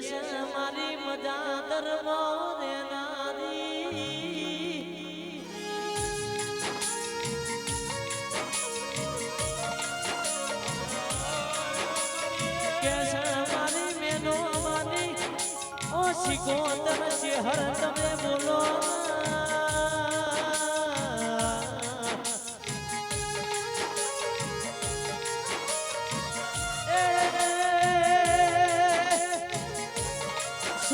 છે મારી મજા દરબો દેનારી કે છે મારી મેનો મારી. ઓ શિકોતર છે હર તમે બોલો.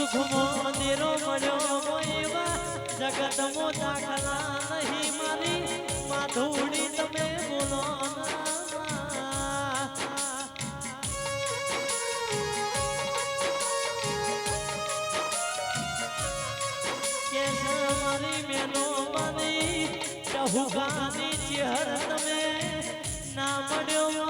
સુખમો મંદિરો મળ્યો મોયવા જગતમો દાખલા નહીં મારી માધુડી તમે બોલો ના. કે મારી મેનો માની ચહુગાની તમે ના મળ્યો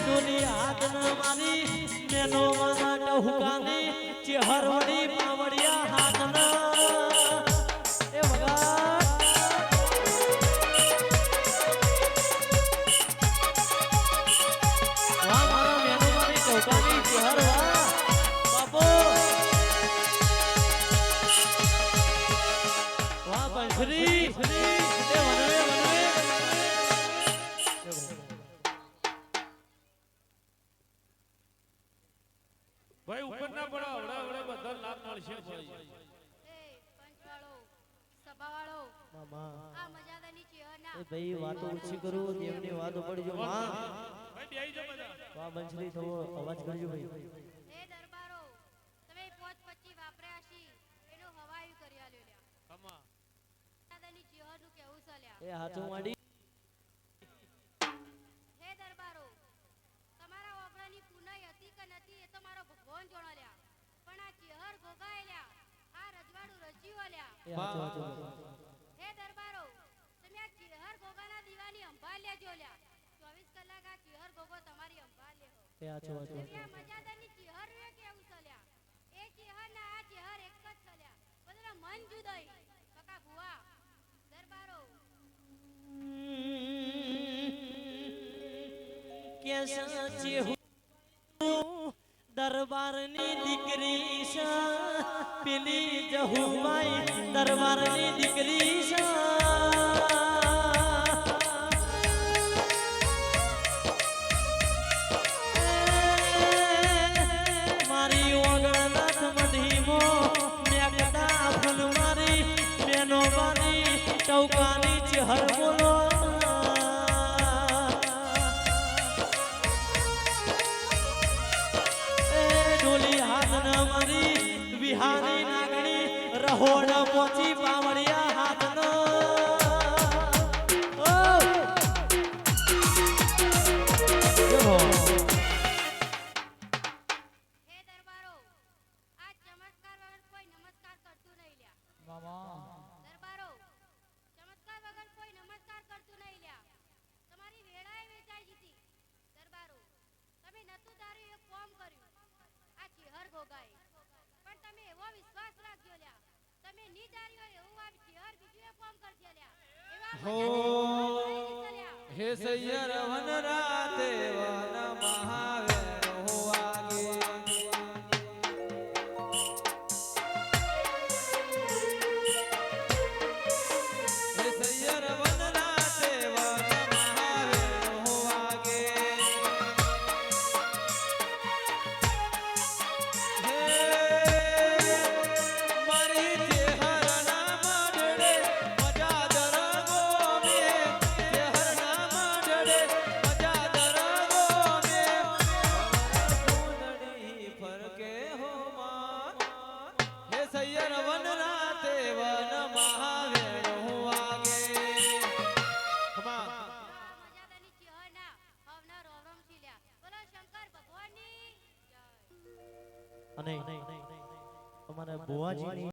ડોલી હાથ ન મારી મેનો માના ટહુકાની ચેહર પાવડિયા હાથ એ મારા મારી ટહુકાની ભાઈ ઉપર ના પડો હવડે હવડે બધા લાભ મળશે ભાઈ. એ પંચવાળો સભાવાળો આ મજાદારની ચેહરના એ ભાઈ વાતો ઓછી કરું દેવની વાતો પડજો માં ભાઈ બેહી જાઓ બધા. વાહ બંસરી થવો અવાજ કરજો ભાઈ એ દરબારો તમે પોત પચી વાપર્યા છી એનું હવાયું કરી આલ્યો લ્યા ખમા મજાદારની ચેહરનું કેવું ચાલ્યા એ હાથું માંડી. હે દરબારો તમારા ઓગણાની પુનઈ હતી કે નથી એ તો મારો ભગવાન જોણો લ્યા. પણ આ ચેહર ભોગાયેલ્યા આ રજવાડું રચ્યું લ્યા. હે દરબારો તમે આ ચેહર ભોગાના દીવાની અંભાળ લેજો લ્યા. ચોવીસ કલાક આ ચેહર ભોગો તમારી અંભાળ લેહો એ હાથું હાથું તમે આ મજાદારની ચેહર રે કેવું ચલ્યા એ ચેહર ના આ ચેહર એક જ ચલ્યા બધા મન જુદાઈ કાકા ભુવા સાચી હું દરબારની દીકરી છે પેલી જહુબાઈ દરબારની દીકરી છે. મારી ઓગણનાથ રહોડ પોચી પાવડિયા હો. હે સૈયર વન રાતે વન અને અમારા બુવાજીની